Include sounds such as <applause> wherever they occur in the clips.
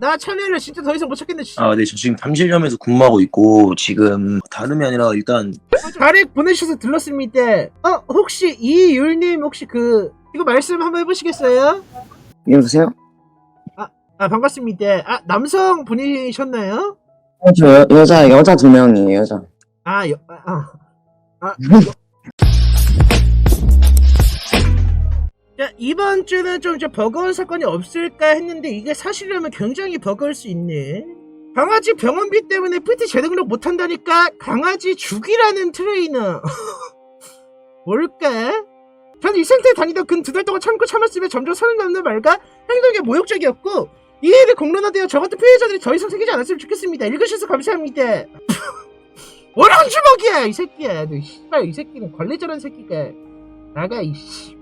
나 참여를 진짜 더 이상 못 찾겠네. 씨. 아, 네, 저 지금 잠실점에서 근무하고 있고 지금 다름이 아니라 일단 가렉 보내주셔서 들렀습니다. 어 혹시 이율님 혹시 그 이거 말씀 한번 해보시겠어요? 여보세요? 아 반갑습니다. 아 남성 분이셨나요? 어, 저 여, 여자 여자 두 명이에요 여자. 아, 여, 아, 아, 아. <laughs> 자, 이번 주는 좀 이제 버거운 사건이 없을까 했는데 이게 사실이라면 굉장히 버거울 수 있네. 강아지 병원비 때문에 PT 재등록 못한다니까 강아지 죽이라는 트레이너. <laughs> 뭘까? 전이 센터에 다니던 근두 달 동안 참고 참았으면 점점 선을 넘는 말과 행동이 모욕적이었고 이 일이 공론화되어 저 같은 피해자들이 더 이상 생기지 않았으면 좋겠습니다. 읽으셔서 감사합니다. <laughs> 뭐랑 주먹이야 이 새끼야 너 씨발 이 새끼는 관리자란 새끼가 나가 이씨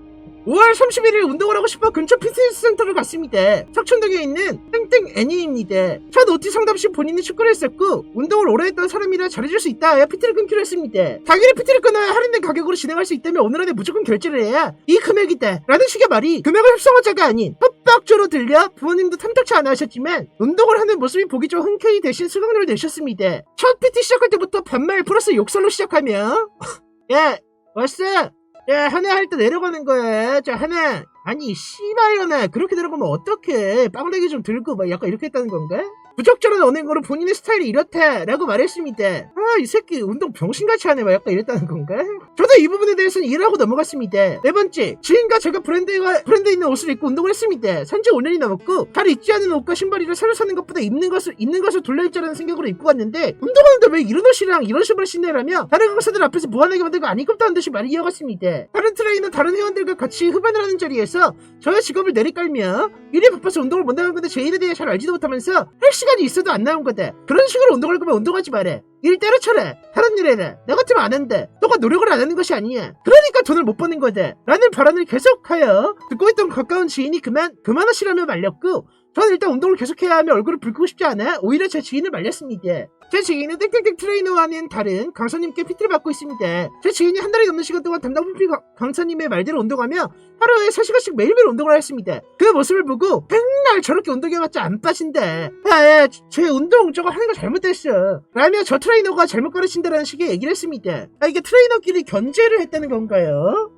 5월 31일 운동을 하고 싶어 근처 피트니스 센터를 갔습니다. 석촌동에 있는 땡땡 애니입니다. 첫 OT 상담 시 본인이 축구를 했었고 운동을 오래 했던 사람이라 잘해줄 수 있다 하여 PT를 끊기로 했습니다. 당연히 PT를 끊어야 할인된 가격으로 진행할 수 있다면 오늘 안에 무조건 결제를 해야 이 금액이다 라는 식의 말이 금액을 협상하자가 아닌 협박조로 들려 부모님도 탐탁치 않아 하셨지만 운동을 하는 모습이 보기 좀 흔쾌히 대신 수강료를 내셨습니다. 첫 PT 시작할 때부터 반말 플러스 욕설로 시작하며 <laughs> 야 왔어 야 하나 할때 내려가는 거야. 자 하나 아니 씨발려나 그렇게 내려가면 어떡해? 빵대기 좀 들고 막 약간 이렇게 했다는 건가? 부적절한 언행으로 본인의 스타일이 이렇다 라고 말했습니다. 아 이 새끼 운동 병신같이 하네 막 약간 이랬다는 건가? 저도 이 부분에 대해서는 이해하고 넘어갔습니다. 네 번째 지인과 제가 브랜드가 브랜드 있는 옷을 입고 운동을 했습니다. 산지 5년이 넘었고 잘 입지 않은 옷과 신발이를 새로 사는 것보다 입는 것을 입는 것을 돌려입자라는 생각으로 입고 왔는데 운동하는데 왜 이런 옷이랑 이런 신발을 신내라며 다른 강사들 앞에서 무한하게 만들고 안 입겠다는 듯이 말을 이어갔습니다. 다른 트레이너 다른 회원들과 같이 흡연을 하는 자리에서 저의 직업을 내리깔며 일이 바빠서 운동을 못 나간 건데 제 일에 대해 잘 알지도 못하면서 할시 간이 있어도 안 나온 거다 그런 식으로 운동할 거면 운동하지 말해. 일 때려쳐라 다른 일 해라 나 같으면 안 한다 너가 노력을 안 하는 것이 아니야. 그러니까 돈을 못 버는 거다 라는 발언을 계속하여 듣고 있던 가까운 지인이 그만 그만하시라며 말렸고 저는 일단 운동을 계속해야 하며 얼굴을 붉히고 싶지 않아 오히려 제 지인을 말렸습니다. 제 지인은 땡땡땡 트레이너와는 다른 강사님께 PT를 받고 있습니다. 제 지인이 한 달이 넘는 시간 동안 담당 가- 강사님의 말대로 운동하며 하루에 3시간씩 매일매일 운동을 하였습니다. 그 모습을 보고 맨날 저렇게 운동해봤자 안 빠진다. 아, 제 운동 저거 하는 거 잘못됐어. 라며 저 트레이너가 잘못 가르친다라는 식의 얘기를 했습니다. 아, 이게 트레이너끼리 견제를 했다는 건가요?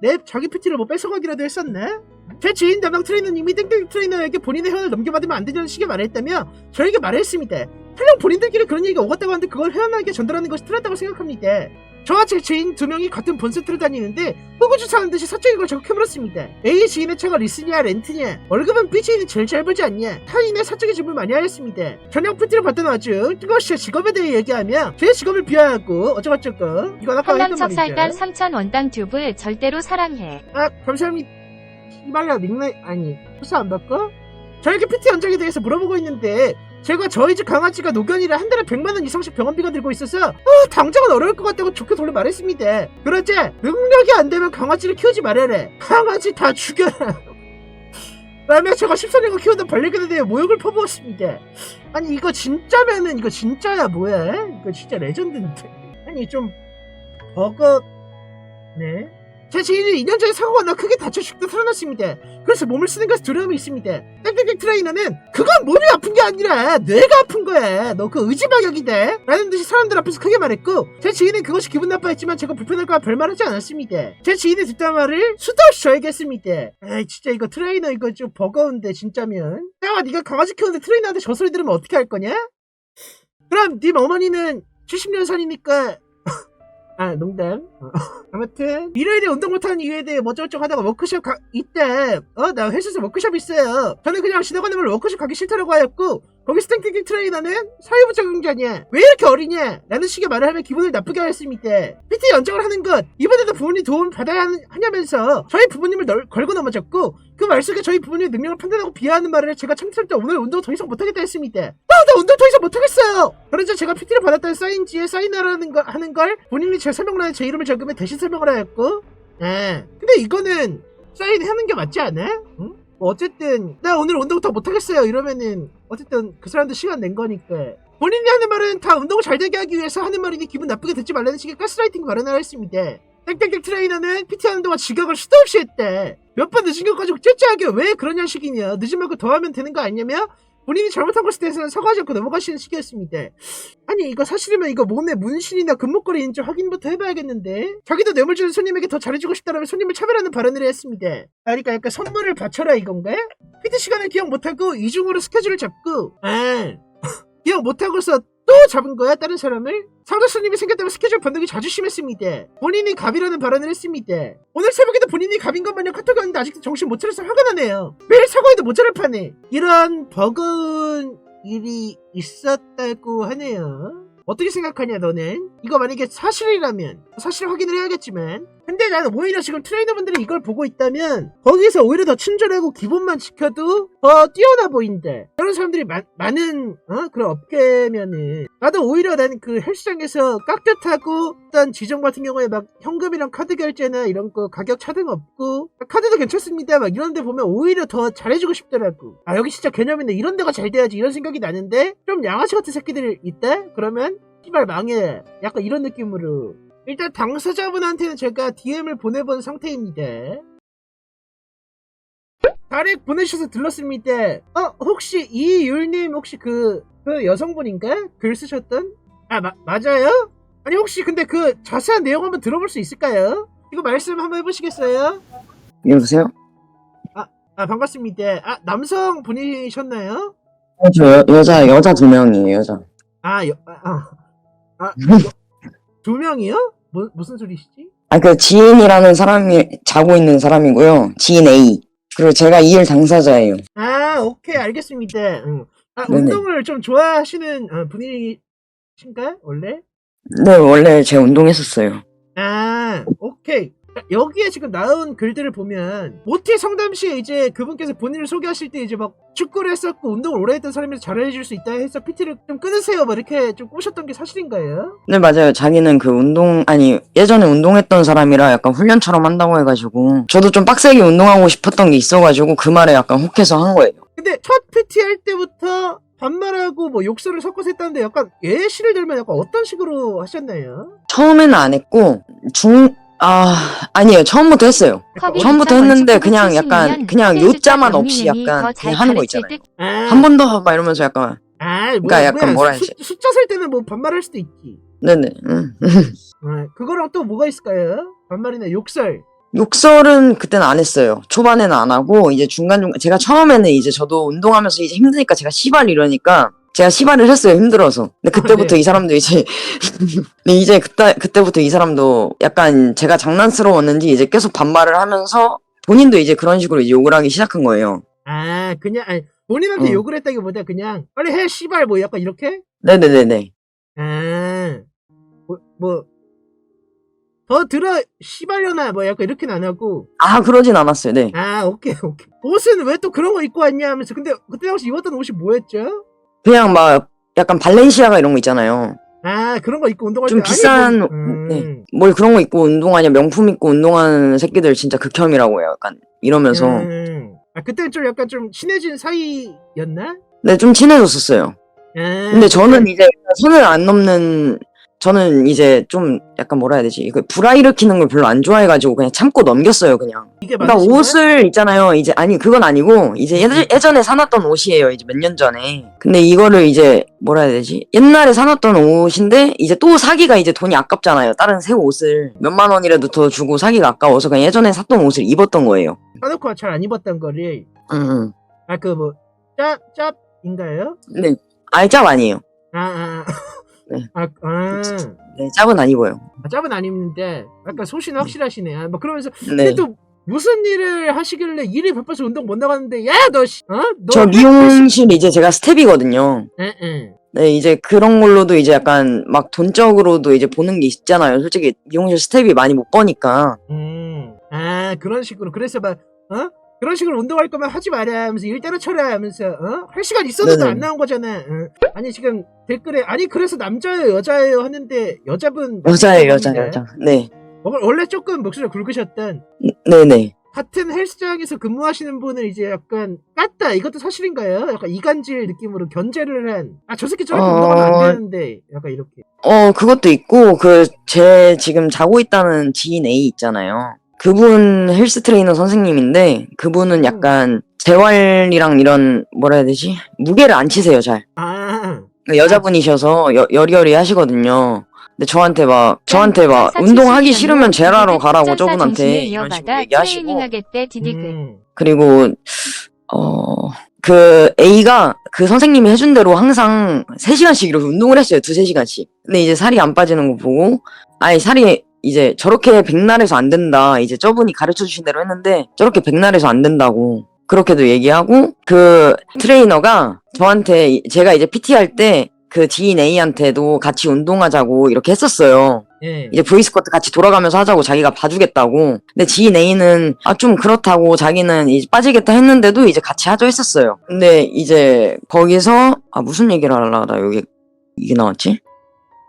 내 자기 PT를 뭐 뺏어가기라도 했었나? 제 지인 담당 트레이너님이 땡땡 트레이너에게 본인의 회원을 넘겨받으면 안 되는 식의 말을 했다며 저에게 말을 했습니다. 설령 본인들끼리 그런 얘기가 오갔다고 하는데 그걸 회원에게 전달하는 것이 틀렸다고 생각합니다. 저와 제 지인 두 명이 같은 본세트를 다니는데 호구주사하는 듯이 사적인 걸 자꾸 캐물었습니다. A 지인의 차가 리스냐 렌트냐 월급은 B 지인이 제일 잘 벌지 않냐 타인의 사적인 질문을 많이 하였습니다. 저녁 PT를 받던 와중 뜨거시 직업에 대해 얘기하며 제 직업을 비하하고 어쩌고저쩌고 이건 아까 했던 말이죠. 찹쌀단 3천 원당 듀블 절대로 사랑해. 아 감사합니다 이말야 닉네임 아니 수사 안 바꿔? 저에게 PT 연장에 대해서 물어보고 있는데 제가 저희 집 강아지가 노견이라 한 달에 100만원 이상씩 병원비가 들고 있어서 어, 당장은 어려울 것 같다고 좋게 돌려 말했습니다. 그러자 능력이 안 되면 강아지를 키우지 말아라 강아지 다 죽여라. 라며 제가 14년간 키우던 반려견에 대해 모욕을 퍼부었습니다. 아니 이거 진짜면은 이거 진짜야 뭐야 이거 진짜 레전드인데. 아니 좀 버거네 제 지인이 2년 전에 사고가 나 크게 다쳐 죽다 살아났습니다. 그래서 몸을 쓰는 것에 두려움이 있습니다. 땡땡땡 트레이너는 그건 몸이 아픈 게 아니라 뇌가 아픈 거야. 너 그 의지박약이다. 라는 듯이 사람들 앞에서 크게 말했고 제 지인은 그것이 기분 나빠했지만 제가 불편할까 봐 별말하지 않았습니다. 제 지인이 듣던 말을 수도 없이 저에게 했습니다. 에이 진짜 이거 트레이너 이거 좀 버거운데 진짜면. 야 네가 강아지 키우는데 트레이너한테 저 소리 들으면 어떻게 할 거냐? 그럼 네 어머니는 70년 산이니까 <laughs> 아 농담 어. 아무튼 일요일에 운동 못하는 이유에 대해 뭐저쩌고 하다가 워크숍 가 이때 어나 회사에서 워크숍 있어요. 저는 그냥 지나가는 걸 워크숍 가기 싫다라고 하였고 거기 스탱킹 트레이너는 사회부 적응자냐 왜 이렇게 어리냐? 라는 식의 말을 하며 기분을 나쁘게 하였습니다. PT 연장을 하는 것 이번에도 부모님 도움 받아야 하냐면서 저희 부모님을 널, 걸고 넘어졌고 그 말 속에 저희 부모님의 능력을 판단하고 비하하는 말을 제가 참스럽다 오늘 운동 더 이상 못하겠다 했습니다. 아, 나 운동 더 이상 못하겠어요! 그러자 제가 PT를 받았다는 사인지에 사인하라는 거 하는 걸 본인이 제 설명란에 제 이름을 적으면 대신 설명을 하였고 아 근데 이거는 사인하는 게 맞지 않아? 응? 뭐 어쨌든 나 오늘 운동 더 못하겠어요. 이러면은 어쨌든 그 사람도 시간 낸 거니까. 본인이 하는 말은 다 운동을 잘 되게 하기 위해서 하는 말이니 기분 나쁘게 듣지 말라는 식의 가스라이팅 발언을 했습니다. 땡땡땡 트레이너는 PT 하는 동안 지각을 수도 없이 했대. 몇 번 늦은 것까지 째째하게 왜 그러냐 식이냐. 늦은 만큼 더 하면 되는 거 아니냐며 본인이 잘못한 것에 대해서는 사과하지 않고 넘어가시는 시기였습니다. 아니 이거 사실이면 이거 몸에 문신이나 금목걸이 있는지 확인부터 해봐야겠는데 자기도 뇌물 주는 손님에게 더 잘해주고 싶다라면 손님을 차별하는 발언을 했습니다. 아, 그러니까 약간 선물을 바쳐라 이건가? 피트 시간을 기억 못하고 이중으로 스케줄을 잡고 아 <laughs> 기억 못하고서 또 잡은 거야 다른 사람을? 상대 손님이 생겼다면 스케줄 변동이 자주 심했습니다. 본인이 갑이라는 발언을 했습니다. 오늘 새벽에도 본인이 갑인 것 마냥 카톡이 왔는데 아직도 정신 못 차려서 화가 나네요. 매일 사과해도 모자랄 판에 이런 버거운 일이 있었다고 하네요. 어떻게 생각하냐 너는? 이거 만약에 사실이라면 사실 확인을 해야겠지만 근데 나는 오히려 지금 트레이너분들이 이걸 보고 있다면 거기서 오히려 더 친절하고 기본만 지켜도 더 뛰어나 보인다 이런 사람들이 많, 많은 어? 그런 업계면은. 나도 오히려 나는 그 헬스장에서 깍듯하고 어떤 지점 같은 경우에 막 현금이랑 카드 결제나 이런 거 가격 차등 없고 카드도 괜찮습니다. 막 이런 데 보면 오히려 더 잘해주고 싶더라고. 아 여기 진짜 개념인데 이런 데가 잘 돼야지 이런 생각이 나는데 좀 양아치 같은 새끼들이 있다? 그러면 씨발 망해. 약간 이런 느낌으로 일단 당사자분한테는 제가 DM을 보내본 상태입니다 다렉 보내주셔서 들렀습니다 어 혹시 이율님 혹시 그, 그 여성분인가? 글 쓰셨던? 아 마, 맞아요? 아니 혹시 근데 그 자세한 내용 한번 들어볼 수 있을까요? 이거 말씀 한번 해보시겠어요? 여보세요? 아 반갑습니다 아 남성 분이셨나요? 어, 저 여, 여자 여자 두 명이에요 여자. 아, 여, 아, 아, 아, <laughs> 두 명이요? 뭐, 무슨 소리시지? 아 그 지인이라는 사람이 자고 있는 사람이고요. 지인 A. 그리고 제가 이일 당사자예요. 아, 오케이, 알겠습니다. 응. 아, 네네. 운동을 좀 좋아하시는 어, 분이신가? 원래? 네 원래 제가 운동했었어요. 아, 오케이. 자, 여기에 지금 나온 글들을 보면 모티 성담시에 이제 그분께서 본인을 소개하실 때 이제 막 축구를 했었고 운동을 오래 했던 사람이 잘해줄 수 있다 해서 PT를 좀 끊으세요 뭐 이렇게 좀 꼬셨던 게 사실인가요? 네 맞아요. 자기는 그 운동 아니 예전에 운동했던 사람이라 약간 훈련처럼 한다고 해가지고 저도 좀 빡세게 운동하고 싶었던 게 있어가지고 그 말에 약간 혹해서 한 거예요. 근데 첫 PT 할 때부터 반말하고 뭐 욕설을 섞어서 했다는데 약간 예시를 들면 약간 어떤 식으로 하셨나요? 처음에는 안 했고 중 아, 아니에요. 처음부터 했어요. 처음부터 했는데 그냥 70 약간 년 그냥 요자만 딱 없이 약간 그냥 하는 거 있잖아요. 듯 아, 한 번 더 막 이러면서 약간 아, 그러니까 뭐야, 약간 뭐야. 뭐라 수, 해야지. 숫자 셀 때는 뭐 반말할 수도 있지. 네네. 음. <laughs> 아, 그거랑 또 뭐가 있을까요? 반말이나 욕설. 욕설은 그때는 안 했어요. 초반에는 안 하고 이제 중간중간 제가 처음에는 이제 저도 운동하면서 이제 힘드니까 제가 시발 이러니까 제가 시발을 했어요. 힘들어서. 근데 그때부터 네. 이 사람도 이제 <laughs> 이제 그때 그때부터 이 사람도 약간 제가 장난스러웠는지 이제 계속 반말을 하면서 본인도 이제 그런 식으로 이제 욕을 하기 시작한 거예요. 아, 그냥 아니, 본인한테 어. 욕을 했다기보다 그냥 빨리 해 씨발 뭐 약간 이렇게. 네네네네. 아, 뭐, 뭐. 더 들어 씨발려나 뭐 약간 이렇게는 안 하고 아 그러진 않았어요. 네. 아 오케이 오케이 옷은 왜 또 그런 거 입고 왔냐 하면서 근데 그때 당시 입었던 옷이 뭐였죠? 그냥 막 약간 발렌시아가 이런 거 있잖아요. 아 그런 거 입고 운동할 좀 때 아니, 비싼 뭐, 음. 네. 뭘 그런 거 입고 운동하냐 명품 입고 운동하는 새끼들 진짜 극혐이라고 해요. 약간 이러면서 음. 아 그때는 좀 약간 좀 친해진 사이였나? 네 좀 친해졌었어요. 아, 근데 저는 이제 선을 안 넘는 저는 이제 좀 약간 뭐라 해야 되지 이거 불화일으키는 걸 별로 안 좋아해가지고 그냥 참고 넘겼어요 그냥. 이게 그러니까 맞으신가요? 옷을 있잖아요. 이제 아니 그건 아니고 이제 예전, 예전에 사놨던 옷이에요. 이제 몇 년 전에. 근데 이거를 이제 뭐라 해야 되지? 옛날에 사놨던 옷인데 이제 또 사기가 이제 돈이 아깝잖아요. 다른 새 옷을 몇만 원이라도 더 주고 사기가 아까워서 그냥 예전에 샀던 옷을 입었던 거예요. 사놓고 잘 안 입었던 거를 음, 아그 뭐 짭 짭인가요? 네. 알짭 아니에요. 아, 아, <laughs> 네. 아, 아, 네, 짭은 안 입어요. 아, 짭은 안 입는데 약간 소신 확실하시네. 아, 뭐 그러면서 네. 근데 또 무슨 일을 하시길래 일이 바빠서 운동 못 나가는데 야너 씨, 어? 너 저 미용실 이제 제가 스텝이거든요. 응, 응. 네, 이제 그런 걸로도 이제 약간 막 돈적으로도 이제 보는 게 있잖아요. 솔직히 미용실 스텝이 많이 못 버니까. 음. 아 그런 식으로 그래서 막 어? 그런 식으로 운동할 거면 하지 마라 하면서 일 때려쳐라 하면서 어? 할 시간 있어도 네네. 안 나온 거잖아. 응. 아니 지금 댓글에 아니 그래서 남자예요 여자예요 하는데 여자분 여자예요, 여자, 분인가요? 여자. 네. 어, 원래 조금 목소리가 굵으셨던 네네. 같은 헬스장에서 근무하시는 분을 이제 약간 깠다 이것도 사실인가요? 약간 이간질 느낌으로 견제를 한아 저 새끼 저렇게 어. 운동하면 안 되는데 약간 이렇게 어, 그것도 있고, 그, 제 지금 자고 있다는 지인 A 있잖아요. 그분 헬스 트레이너 선생님인데 그분은 약간 재활이랑 이런 뭐라 해야 되지? 무게를 안 치세요 잘. 아, 여자분이셔서 여, 여리여리 하시거든요. 근데 저한테 막 저한테 막 천사 운동하기 70년 싫으면 후 가라고 저분한테 이런 식으로 얘기하시고 트레이닝하겠대 디디그. 음. 그리고 어 그 A가 그 선생님이 해준 대로 항상 3시간씩 이렇게 운동을 했어요. 두세 시간씩. 근데 이제 살이 안 빠지는 거 보고 아니 살이 이제 저렇게 백날해서 안 된다. 이제 저분이 가르쳐 주신 대로 했는데 저렇게 백날해서 안 된다고. 그렇게도 얘기하고 그 트레이너가 저한테 이- 제가 이제 PT 할 때 그 지인 A한테도 같이 운동하자고 이렇게 했었어요. 예. 이제 V스쿼트 같이 돌아가면서 하자고 자기가 봐주겠다고. 근데 지인 A는 아 좀 그렇다고 자기는 이제 빠지겠다 했는데도 이제 같이 하자 했었어요. 근데 이제 거기서 아 무슨 얘기를 하려다 여기 이게 나왔지?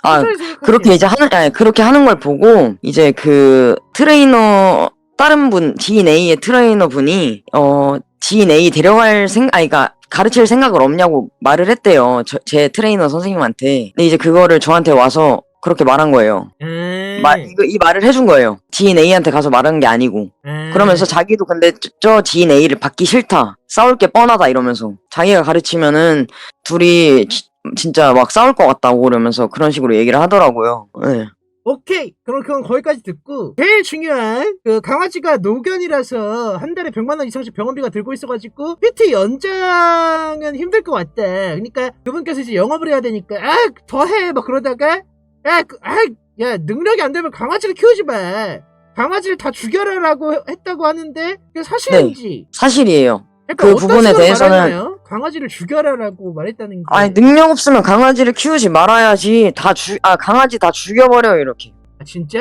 아. 그렇게 이제 하는 아니, 그렇게 하는 걸 보고 이제 그 트레이너 다른 분 지인 A의 트레이너 분이 어 지인 A 데려갈 생각 아니 그러니까 가르칠 생각을 없냐고 말을 했대요. 저- 제 트레이너 선생님한테. 근데 이제 그거를 저한테 와서 그렇게 말한 거예요. 음. 말, 이거, 이 말을 해준 거예요. 지인 A한테 가서 말한 게 아니고. 음. 그러면서 자기도 근데 저, 저 지인 A를 받기 싫다. 싸울 게 뻔하다 이러면서. 자기가 가르치면은 둘이 지- 진짜 막 싸울 것 같다고 그러면서 그런 식으로 얘기를 하더라고요. 네. 오케이. 그럼 그건 거기까지 듣고 제일 중요한 그 강아지가 노견이라서 한 달에 100만 원 이상씩 병원비가 들고 있어가지고 PT 연장은 힘들 것 같다. 그러니까 그분께서 이제 영업을 해야 되니까 아 더해 막 그러다가 야, 그, 아, 야 능력이 안 되면 강아지를 키우지 마. 강아지를 다 죽여라라고 했다고 하는데 그게 사실인지. 사실이에요. 약간 그 부분에 대해서는- 말했나요? 강아지를 죽여라라고 말했다는 게. 아니 능력 없으면 강아지를 키우지 말아야지. 다 죽, 아 강아지 다 죽여버려 이렇게. 아, 진짜?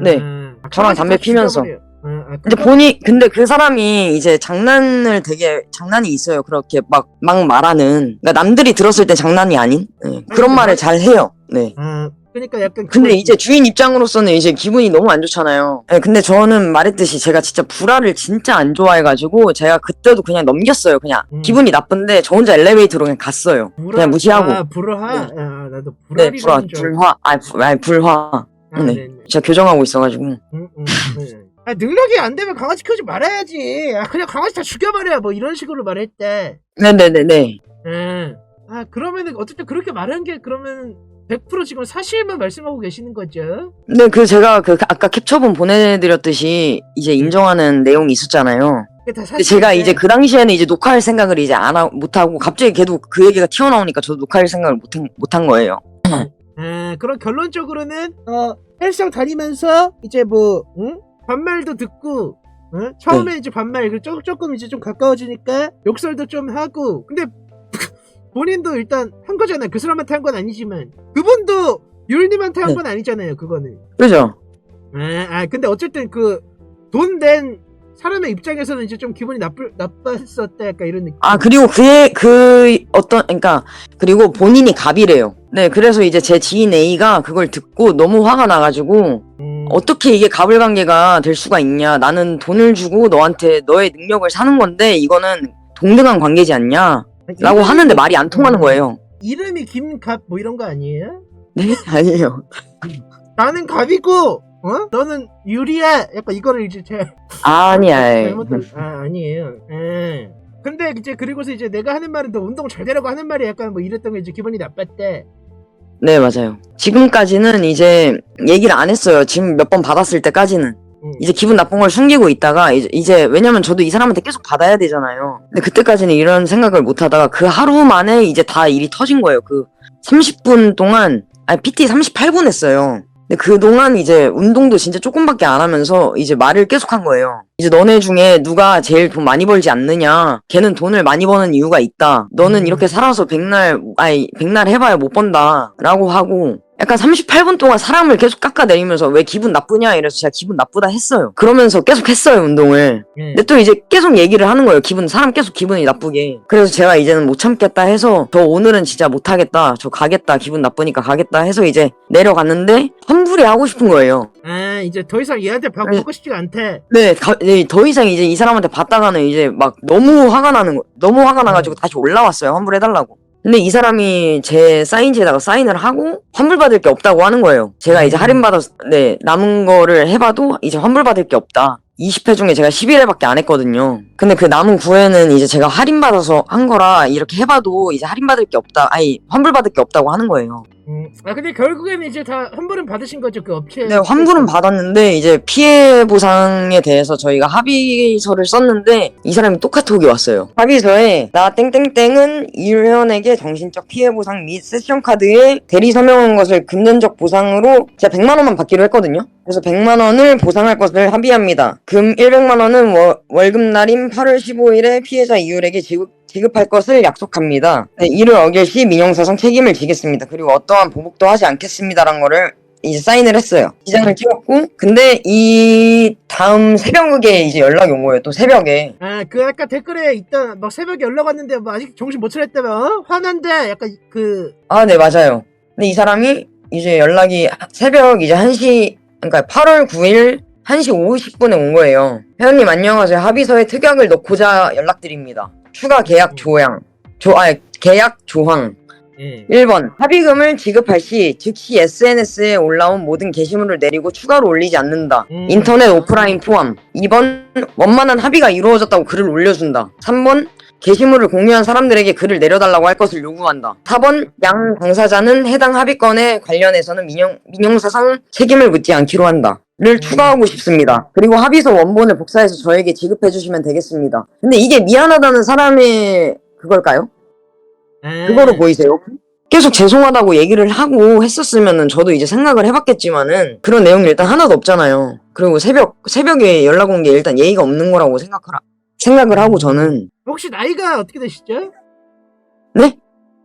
네. 음, 아, 저랑 담배 다 피면서. 죽여버려요. 음, 아, 근데 그러니까- 본인 근데 그 사람이 이제 장난을 되게 장난이 있어요. 그렇게 막 막 말하는. 그러니까 남들이 들었을 때 장난이 아닌 네, 그런 근데 말을 막- 잘 해요. 네. 아, 그러니까 약간 근데 이제 주인 입장으로서는 이제 기분이 너무 안 좋잖아요. 네, 근데 저는 말했듯이 제가 진짜 불화를 진짜 안 좋아해가지고 제가 그때도 그냥 넘겼어요. 그냥 음. 기분이 나쁜데 저 혼자 엘리베이터로 그냥 갔어요. 불화- 그냥 무시하고. 아, 불화. 네. 아, 나도 네, 불화, 줄 알고. 불화, 아니, 불- 아니, 불화. 아, 네. 네네. 제가 교정하고 있어가지고. 음, 음, 네. 아, 능력이 안 되면 강아지 키우지 말아야지. 아, 그냥 강아지 다 죽여버려. 뭐 이런 식으로 말했대. 네네네네. 음. 아, 그러면은 어쨌든 그렇게 말한 게 그러면 100% 지금 사실만 말씀하고 계시는 거죠? 네, 그 제가 그 아까 캡처본 보내드렸듯이 이제 인정하는 내용이 있었잖아요. 그게 다 근데 사실. 제가 이제 그 당시에는 이제 녹화할 생각을 이제 안 하, 못 하고 갑자기 걔도 그 얘기가 튀어나오니까 저도 녹화할 생각을 못한, 못한 거예요. 아, <clears throat> 그럼 결론적으로는 어 헬스장 다니면서 이제 뭐 응? 반말도 듣고 응? 처음에 이제 반말 그 조금 조금 이제 좀 가까워지니까 욕설도 좀 하고 근데 본인도 일단 한 거잖아요. 그 사람한테 한 건 아니지만 그분도 율님한테 한 네. 건 아니잖아요. 그거는. 그죠? 아, 아 근데 어쨌든 그 돈 낸 사람의 입장에서는 이제 좀 기분이 나쁠 나빴었다 약간 이런 느낌. 아, 그리고 그의, 그, 어떤, 그니까, 그리고 본인이 갑이래요. 네, 그래서 이제 제 지인 A가 그걸 듣고 너무 화가 나가지고, 음, 어떻게 이게 갑을 관계가 될 수가 있냐. 나는 돈을 주고 너한테 너의 능력을 사는 건데, 이거는 동등한 관계지 않냐. 라고 하는데 말이 안 통하는 거예요. 이름이 김갑 뭐 이런 거 아니에요? 네? <laughs> 아니에요. 나는 갑이고 어? 너는 유리야. 약간 이거를 이제 제 아니야. <laughs> 잘못한 아 아니에요. 예. 근데 이제 그리고서 이제 내가 하는 말은 너 운동 잘 되라고 하는 말이 약간 뭐 이랬던 게 이제 기분이 나빴대. 네, 맞아요. 지금까지는 이제 얘기를 안 했어요. 지금 몇 번 받았을 때까지는. 음. 이제 기분 나쁜 걸 숨기고 있다가 이제, 이제 왜냐면 저도 이 사람한테 계속 받아야 되잖아요. 근데 그때까지는 이런 생각을 못 하다가 그 하루 만에 이제 다 일이 터진 거예요. 그 30분 동안 아니 PT 38분 했어요. 근데 그동안 이제 운동도 진짜 조금밖에 안 하면서 이제 말을 계속 한 거예요. 이제 너네 중에 누가 제일 돈 많이 벌지 않느냐. 걔는 돈을 많이 버는 이유가 있다. 너는 음. 이렇게 살아서 백날, 아니, 백날 해봐야 못 번다. 라고 하고 약간 38분 동안 사람을 계속 깎아내리면서 왜 기분 나쁘냐 이래서 제가 기분 나쁘다 했어요. 그러면서 계속 했어요, 운동을. 예. 근데 또 이제 계속 얘기를 하는 거예요. 기분, 사람 계속 기분이 나쁘게. 그래서 제가 이제는 못 참겠다 해서 저 오늘은 진짜 못 하겠다. 저 가겠다. 기분 나쁘니까 가겠다 해서 이제 내려갔는데 환불이 하고 싶은 거예요. 아 이제 더 이상 얘한테 밥 네. 먹고 싶지가 않대. 네, 가- 네, 더 이상 이제 이 사람한테 받다가는 이제 막 너무 화가 나는 거, 너무 화가 나가지고 다시 올라왔어요. 환불해달라고. 근데 이 사람이 제 사인지에다가 사인을 하고 환불받을 게 없다고 하는 거예요. 제가 이제 음. 할인받아서, 네, 남은 거를 해봐도 이제 환불받을 게 없다. 20회 중에 제가 11회밖에 안 했거든요. 근데 그 남은 9회는 이제 제가 할인받아서 한 거라 이렇게 해봐도 이제 할인받을 게 없다. 아니, 환불받을 게 없다고 하는 거예요. 음. 아 근데 결국에는 이제 다 환불은 받으신 거죠 그 업체. 네, 환불은 받았는데 이제 피해 보상에 대해서 저희가 합의서를 썼는데 이 사람이 똑카톡이 왔어요. 합의서에 나 땡땡땡은 이회원에게 정신적 피해 보상 및 세션 카드에 대리 서명한 것을 금전적 보상으로 제가 100만 원만 받기로 했거든요. 그래서 100만 원을 보상할 것을 합의합니다. 금 100만 원은 월, 월급 날인 8월 15일에 피해자 이율에게 지급 지급할 것을 약속합니다. 네, 이를 어길 시 민형사상 책임을 지겠습니다. 그리고 어떠한 보복도 하지 않겠습니다라는 거를 이제 사인을 했어요. 기장을 찍었고, 근데 이 다음 새벽에 이제 연락이 온 거예요. 또 새벽에. 아 그 아까 댓글에 있던 막 새벽에 연락 왔는데 뭐 아직 정신 못 차렸다며 어? 화난데 약간 그 아, 네, 맞아요. 근데 이 사람이 이제 연락이 새벽 이제 1시, 그러니까 8월 9일 1시 50분에 온 거예요. 회원님 안녕하세요. 합의서에 특약을 넣고자 연락드립니다. 추가 계약 조항. 조, 아, 계약 조항. 예. 1번 합의금을 지급할 시 즉시 SNS에 올라온 모든 게시물을 내리고 추가로 올리지 않는다. 음. 인터넷 오프라인 포함. 2번 원만한 합의가 이루어졌다고 글을 올려준다. 3번 게시물을 공유한 사람들에게 글을 내려달라고 할 것을 요구한다. 4번 양 당사자는 해당 합의건에 관련해서는 민영, 민영사상 책임을 묻지 않기로 한다. 를 추가하고 싶습니다. 그리고 합의서 원본을 복사해서 저에게 지급해 주시면 되겠습니다. 근데 이게 미안하다는 사람의 그걸까요? 아, 그거로 보이세요? 계속 죄송하다고 얘기를 하고 했었으면은 저도 이제 생각을 해봤겠지만은 그런 내용이 일단 하나도 없잖아요. 그리고 새벽 새벽에 연락 온 게 일단 예의가 없는 거라고 생각을 하, 생각을 하고 저는 혹시 나이가 어떻게 되시죠? 네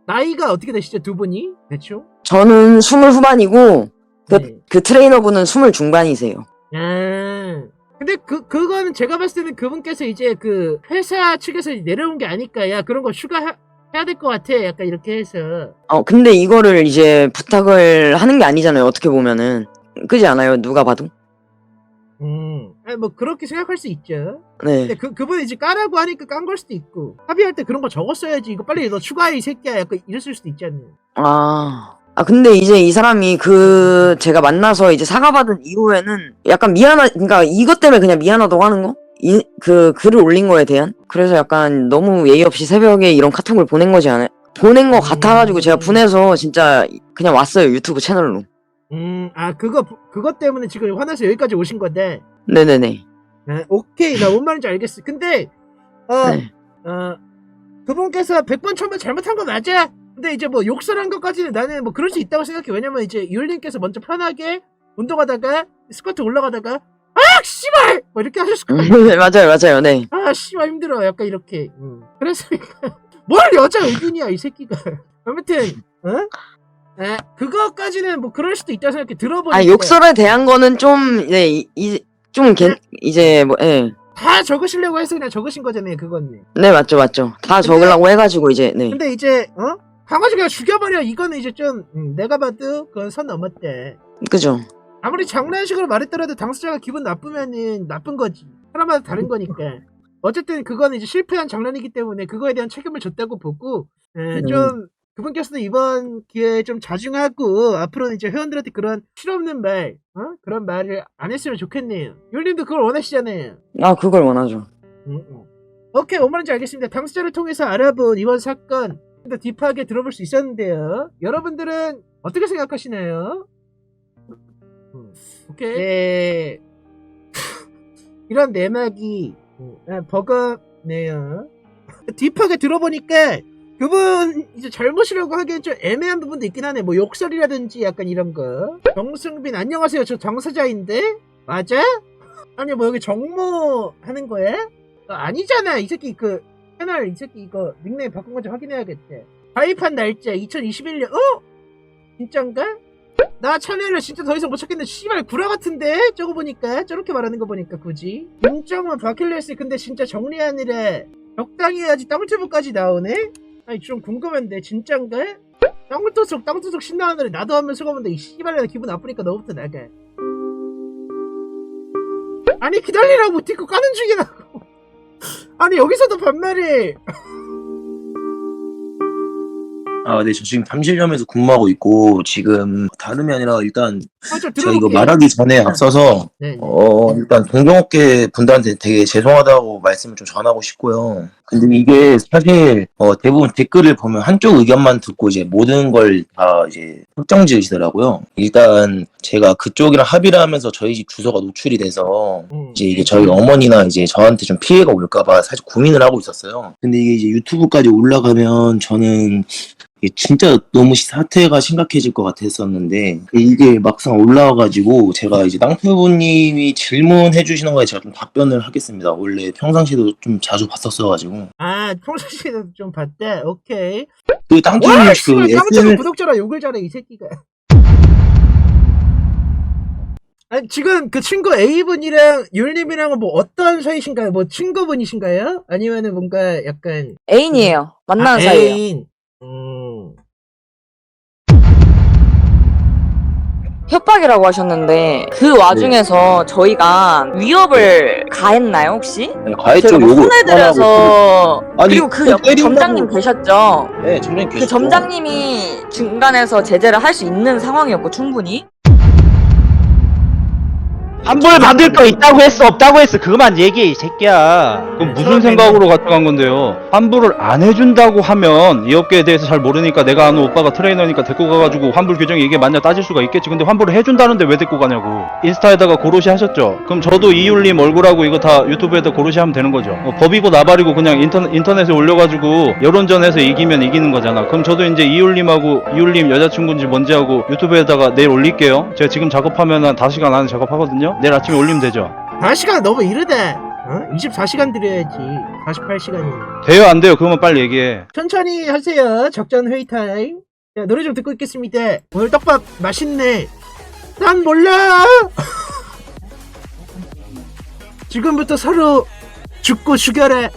나이가 어떻게 되시죠 두 분이 대충? 저는 스물 후반이고 그, 네. 그 트레이너분은 스물 중반이세요. 아. 근데 그 그거는 제가 봤을 때는 그분께서 이제 그 회사 측에서 내려온 게 아닐까. 야 그런 거 휴가 하- 해야 될 것 같아. 약간 이렇게 해서. 어 근데 이거를 이제 부탁을 하는 게 아니잖아요. 어떻게 보면은 그지 않아요? 누가 봐도. 음. 아니 뭐 그렇게 생각할 수 있죠. 네. 근데 그 그분이 이제 까라고 하니까 깐 걸 수도 있고 합의할 때 그런 거 적었어야지. 이거 빨리 너 추가해 이 새끼야. 약간 이랬을 수도 있잖아요. 아. 아, 근데 이제 이 사람이 그, 제가 만나서 이제 사과받은 이후에는 약간 미안하, 그니까 이것 때문에 그냥 미안하다고 하는 거? 이, 그, 글을 올린 거에 대한? 그래서 약간 너무 예의 없이 새벽에 이런 카톡을 보낸 거지 않아요? 보낸 거 같아가지고 제가 분해서 진짜 그냥 왔어요, 유튜브 채널로. 음. 아 그거 그것 때문에 지금 화나서 여기까지 오신 건데. 네네네. 아, 오케이 나 뭔 말인지 알겠어. 근데 어. 네. 어, 그분께서 100번 1000번 잘못한 거 맞아. 근데 이제 뭐 욕설한 것까지는 나는 뭐 그럴 수 있다고 생각해. 왜냐면 이제 이올님께서 먼저 편하게 운동하다가 스쿼트 올라가다가 아 씨발 뭐 이렇게 하셨을 거야. <laughs> 네, 맞아요, 맞아요, 네. 아 씨발 힘들어. 약간 이렇게. 음. 그래서 <laughs> 뭘 여자 의견이야 이 새끼가. <laughs> 아무튼 어? 아, 그거까지는 뭐 그럴 수도 있다고 생각해. 들어보니까 아, 욕설에 대한 거는 좀, 네, 이, 이, 좀, 개, 이제 뭐, 예. 다 적으시려고 해서 그냥 적으신 거잖아요. 그건. 네, 맞죠, 맞죠. 다 적으려고 해가지고 이제, 네. 근데 이제 어? 강아지 그냥 죽여버려. 이거는 이제 좀 음, 내가 봐도 그건 선 넘었대. 그죠. 아무리 장난식으로 말했더라도 당사자가 기분 나쁘면은 나쁜 거지. 사람마다 다른 거니까. 어쨌든 그건 이제 실패한 장난이기 때문에 그거에 대한 책임을 졌다고 보고 에, 음. 좀 그분께서도 이번 기회에 좀 자중하고 앞으로는 이제 회원들한테 그런 실없는 말, 어? 그런 말을 안 했으면 좋겠네요. 율님도 그걸 원하시잖아요. 아, 그걸 원하죠. 음, 음. 오케이, 뭔 말인지 알겠습니다. 당사자를 통해서 알아본 이번 사건 좀더 딥하게 들어볼 수 있었는데요. 여러분들은 어떻게 생각하시나요? 음, 오케이. 네. <laughs> 이런 내막이 음, 아, 버겁네요. 딥하게 들어보니까 그분 이제 잘못이라고 하기엔 좀 애매한 부분도 있긴 하네. 뭐 욕설이라든지 약간 이런 거. 정승빈 안녕하세요. 저 당사자인데 맞아? 아니 뭐 여기 정모 하는 거야? 어, 아니잖아 이 새끼 그 채널 이 새끼 이거 닉네임 바꾼 건지 확인해야겠대 가입한 날짜 2021년 어? 진짠가? 나 참여를 진짜 더 이상 못 찾겠네 씨발 구라 같은데? 저거 보니까 저렇게 말하는 거 보니까 굳이 김정은 바킬레스 근데 진짜 정리하느라 적당히 해야지 땅물튜브까지 나오네? 아니 좀 궁금한데 진짠가? 땅물토속 땅토속 신나하느라 나도 하면 수고하는데 이 씨발년아 기분 나쁘니까 너부터 나가 아니 기다리라고 디코 까는 중이라고 아니 여기서도 반말이. 아, 네, 저 지금 잠실점에서 근무하고 있고, 지금 다름이 아니라 일단 제가 이거. 말하기 전에 앞서서, 네. 네. 어, 일단 동종업계 분들한테 되게 죄송하다고 말씀을 좀 전하고 싶고요. 근데 이게 사실, 어, 대부분 댓글을 보면 한쪽 의견만 듣고 이제 모든 걸 다 이제 확정 지으시더라고요. 일단 제가 그쪽이랑 합의를 하면서 저희 집 주소가 노출이 돼서, 음. 이제 이게 저희 어머니나 이제 저한테 좀 피해가 올까봐 사실 고민을 하고 있었어요. 근데 이게 이제 유튜브까지 올라가면 저는 이게 진짜 너무 시- 사태가 심각해질 것 같았었는데 이게 막상 올라와가지고 제가 이제 땅표부님이 질문해 주시는 거에 제가 좀 답변을 하겠습니다. 원래 평상시에도 좀 자주 봤었어가지고 아, 평소시에도 좀 봤대. 오케이. 그 와, 땅표부님 씨발, 그 까부치고 SNS 구독자라 욕을 잘해, 이 새끼가. 아니, 지금 그 친구 A분이랑 율님이랑은 뭐 어떤 사이신가요? 뭐 친구분이신가요? 아니면은 뭔가 약간. 애인이에요. 만나는 아, 사이예요. 애인. 음. 협박이라고 하셨는데 그 와중에서 저희가 위협을 가했나요 혹시? 과외 저희가 쪽뭐 요구 손해드려서 아니, 그리고 그 때린다고- 점장님 계셨죠? 네, 점장님 그 계시죠. 점장님이 중간에서 제재를 할 수 있는 상황이었고 충분히 환불 받을 거 있다고 했어 없다고 했어 그만 얘기해 이 새끼야 그럼 무슨 생각으로 가져간 건데요? 환불을 안 해준다고 하면 이 업계에 대해서 잘 모르니까 내가 아는 오빠가 트레이너니까 데리고 가가지고 환불 규정이 이게 맞냐 따질 수가 있겠지. 근데 환불을 해준다는데 왜 데리고 가냐고. 인스타에다가 고로시 하셨죠? 그럼 저도 이율님 얼굴하고 이거 다 유튜브에다 고로시 하면 되는 거죠. 어, 법이고 나발이고 그냥 인터넷, 인터넷에 올려가지고 여론전에서 이기면 이기는 거잖아. 그럼 저도 이제 이율님하고 이율님 여자친구인지 뭔지 하고 유튜브에다가 내일 올릴게요. 제가 지금 작업하면 한 5시간 안에 작업하거든요. 내일 아침에 올리면 되죠. 4시간 너무 이르다. 어? 24시간 드려야지. 48시간이면. 돼요 안 돼요? 그거만 빨리 얘기해. 천천히 하세요. 적전 회의 타임. 자, 노래 좀 듣고 있겠습니다. 오늘 떡밥 맛있네. 난 몰라. <laughs> 지금부터 서로 죽고 죽여라.